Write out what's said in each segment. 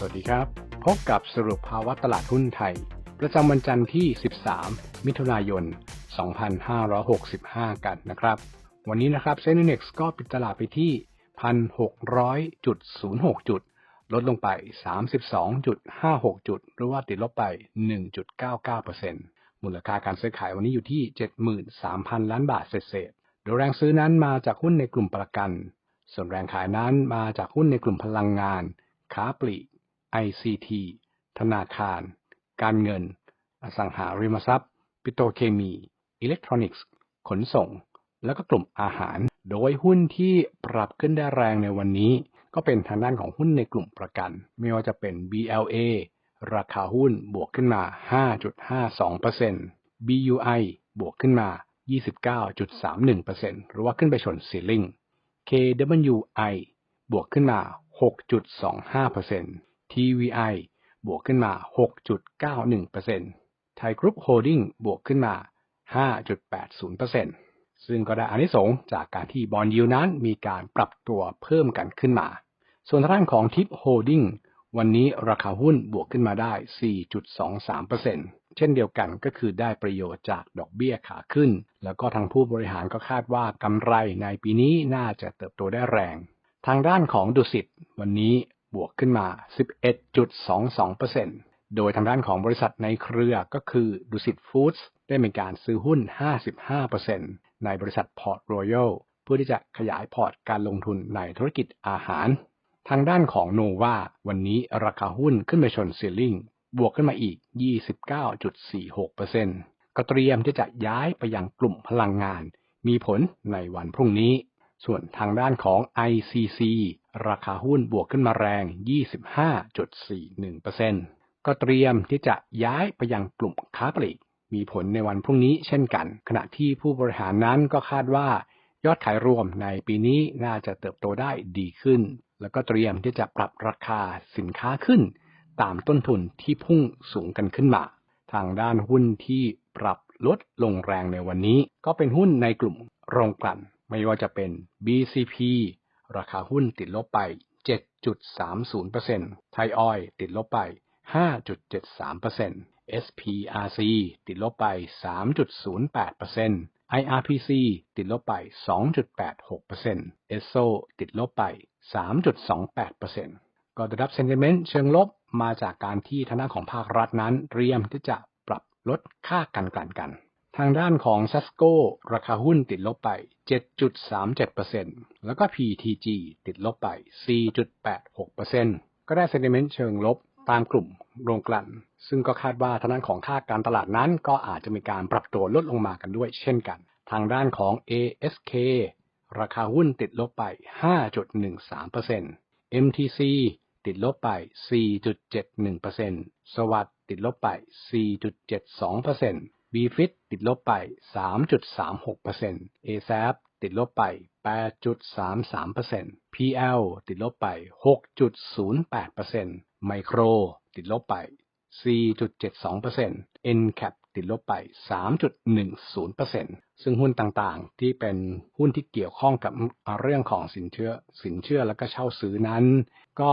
สวัสดีครับ พบกับสรุปภาวะตลาดหุ้นไทย ประจำวันจันทร์ที่ 13 มิถุนายน 2565 กันนะครับ วันนี้นะครับเซ็น Index ก็ปิดตลาดไปที่ 1,600.06 จุด ลดลงไป 32.56 จุด หรือว่าติดลบไป 1.99%มูลค่าการซื้อขายวันนี้อยู่ที่ 73,000 ล้านบาทเศษๆโดยแรงซื้อนั้นมาจากหุ้นในกลุ่มประกัน ส่วนแรงขายนั้นมาจากหุ้นในกลุ่มพลังงานค้าปลีก ICT ธนาคาร การเงิน อสังหาริมทรัพย์ ปิโตเคมี อิเล็กทรอนิกส์ ขนส่ง แล้วก็กลุ่มอาหาร โดยหุ้นที่ปรับขึ้นได้แรงในวันนี้ ก็เป็นทางด้านของหุ้นในกลุ่มประกัน ไม่ว่าจะเป็น BLA ราคาหุ้นบวกขึ้นมา 5.52% BUI บวกขึ้นมา 29.31%หรือว่าขึ้นไปชนซีลิง KWI บวกขึ้นมา 6.25% TVI บวกขึ้นมา 6.91%ไทยกรุ๊ปโฮลดิ้งบวกขึ้นมา 5.80%ซึ่งก็ได้อานิสงส์จากการที่บอลยูนั้นมีการปรับตัวเพิ่มกันขึ้นมา ส่วนทางด้านของทิปโฮลดิ้งวันนี้ราคาหุ้นบวกขึ้นมาได้ 4.23%เช่นเดียวกันก็คือได้ประโยชน์จากดอกเบี้ยขาขึ้น แล้วก็ทางผู้บริหารก็คาดว่ากำไรในปีนี้น่าจะเติบโตได้แรง ทางด้านของดุสิตวันนี้ บวกขึ้นมา 11.22%โดยทางด้านของบริษัทในเครือก็คือดุสิตฟู้ดส์ได้มีการซื้อหุ้น 55%ในบริษัทพอร์ตรอยัลเพื่อที่จะขยายพอร์ตการลงทุนในธุรกิจอาหาร ทางด้านของโนวาวันนี้ราคาหุ้นขึ้นไปชนซีลิงบวกขึ้นมาอีก 29.46%ก็เตรียมที่จะย้ายไปยังกลุ่มพลังงาน มีผลในวันพรุ่งนี้ ส่วนทางด้านของ ICC ราคาหุ้นบวกขึ้นมาแรง 25.41%ก็เตรียมที่จะย้ายไปยังกลุ่มค้าปลีก มีผลในวันพรุ่งนี้เช่นกัน ขณะที่ผู้บริหารนั้นก็คาดว่ายอดขายรวมในปีนี้น่าจะเติบโตได้ดีขึ้น แล้วก็เตรียมที่จะปรับราคาสินค้าขึ้น ตามต้นทุนที่พุ่งสูงกันขึ้นมา ทางด้านหุ้นที่ปรับลดลงแรงในวันนี้ ก็เป็นหุ้นในกลุ่มโรงกลั่น ไม่ว่าจะเป็น BCP ราคาหุ้นติดลบไป 7.30%ไทยออยติดลบไป 5.73% SPRC ติดลบไป 3.08% IRPC ติดลบไป 2.86% ESO ติดลบไป 3.28%ก็ได้รับ sentiment เชิงลบมาจากการที่ทางด้านของภาครัฐนั้น เตรียมที่จะปรับลดค่ากันกลั่นกัน ทางด้านของ s a s c o ราคาหุ้นติดลบไป 7.37%แล้วก็ PTG ติดลบไป 4.86%ก็ได้ sentiment เชิงลบตามกลุ่มโรงกลั่น ซึ่งก็คาดว่าทางด้านของค่าการตลาดนั้นก็อาจจะมีการปรับตัวลดลงมากันด้วยเช่นกัน ทางด้านของ ASK ราคาหุ้นติดลบไป 5.13% MTC ติดลบไป 4.71%สวัสดติดลบไป 4.72% BFIT ติดลบไป 3.36% ASAP ติดลบไป 8.33% PL ติดลบไป 6.08% Micro ติดลบไป 4.72% NCAP ติดลบไป 3.10%ซึ่งหุ้นต่างๆ ที่เป็นหุ้นที่เกี่ยวข้องกับเรื่องของสินเชื่อ สินเชื่อแล้วก็เช่าซื้อนั้น ก็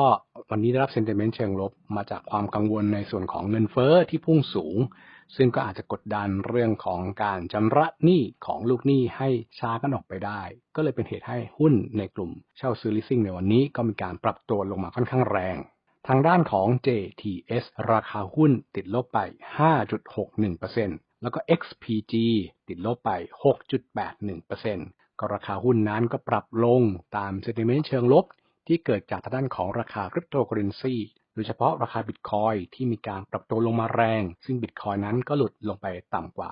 วันนี้ได้รับเซนติเมนต์เชิงลบมาจากความกังวลในส่วนของเงินเฟ้อที่พุ่งสูง ซึ่งก็อาจจะกดดันเรื่องของการชำระหนี้ของลูกหนี้ให้ช้ากันออกไปได้ ก็เลยเป็นเหตุให้หุ้นในกลุ่มเช่าซื้อ leasing ในวันนี้ก็มีการปรับตัวลงมาค่อนข้างแรง ทางด้านของ JTS ราคาหุ้นติดลบไป 5.61%แล้วก็ XPG ติดลบไป 6.81%ก็ราคาหุ้นนั้นก็ปรับลงตาม sentiment เชิงลบที่เกิดจากทางด้านของราคาคริปโตเคอเรนซี โดยเฉพาะราคาบิตคอยที่มีการปรับตัวลงมาแรง ซึ่งบิตคอยนั้นก็หลุดลงไปต่ำกว่า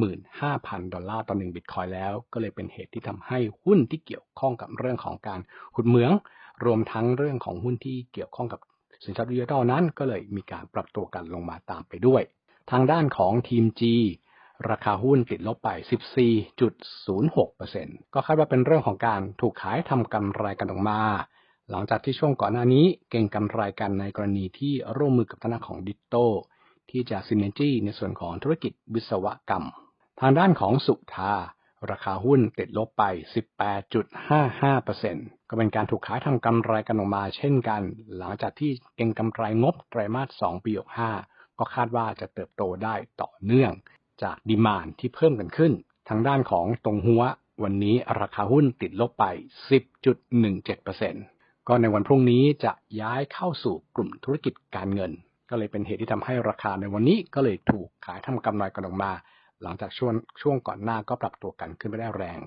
25,000 ดอลลาร์ต่อหนึ่งบิตคอยแล้ว ก็เลยเป็นเหตุที่ทำให้หุ้นที่เกี่ยวข้องกับเรื่องของการขุดเหมือง รวมทั้งเรื่องของหุ้นที่เกี่ยวข้องกับสินทรัพย์ดิจิทัลนั้น ก็เลยมีการปรับตัวกันลงมาตามไปด้วย ทางด้านของทีม G ราคาหุ้นติดลบไป 14.06%ก็คาดว่าเป็นเรื่องของการถูกขายทำกำไรกันออกมา หลังจากที่ช่วงก่อนหน้านี้เก่งกำไรกันในกรณีที่ร่วมมือกับธนาคของดิจิโตที่จะซินเนจีในส่วนของธุรกิจวิศวกรรม ทางด้านของสุธาราคาหุ้นติดลบไป 18.55%ก็เป็นการถูกขายทำกำไรกันออกมาเช่นกัน หลังจากที่เก็งกำไรงบไตรมาส 2 ปี65ก็คาดว่าจะเติบโตได้ต่อเนื่องจากดีมานที่เพิ่มกันขึ้น ทางด้านของตรงหัววันนี้ราคาหุ้นติดลบไป 10.17% ก็ในวันพรุ่งนี้จะย้ายเข้าสู่กลุ่มธุรกิจการเงิน ก็เลยเป็นเหตุที่ทำให้ราคาในวันนี้ก็เลยถูกขายทำกำไรกันออกมา หลังจากช่วงช่วงก่อนหน้าก็ปรับตัวกันขึ้นไปได้แรง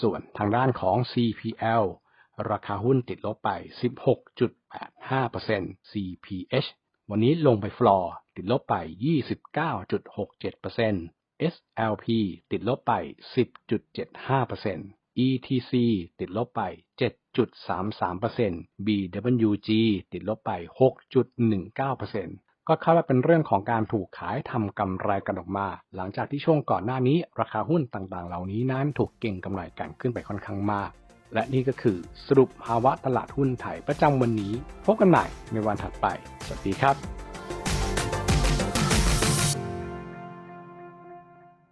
ส่วนทางด้านของ CPL ราคาหุ้นติดลบไป 16.85% CPH วันนี้ลงไปฟลอร์ติดลบไป 29.67% SLP ติดลบไป 10.75% ETC ติดลบไป 6.33% BWG ติดลบไป 6.19%ก็คาดว่าเป็นเรื่องของการถูกขายทำกำไรกันออกมา หลังจากที่ช่วงก่อนหน้านี้ ราคาหุ้นต่างๆ เหล่านี้นั้นถูกเก่งกำไรกันขึ้นไปค่อนข้างมาก และนี่ก็คือสรุปภาวะตลาดหุ้นไทยประจำวันนี้ พบกันใหม่ในวันถัดไป สวัสดีครับ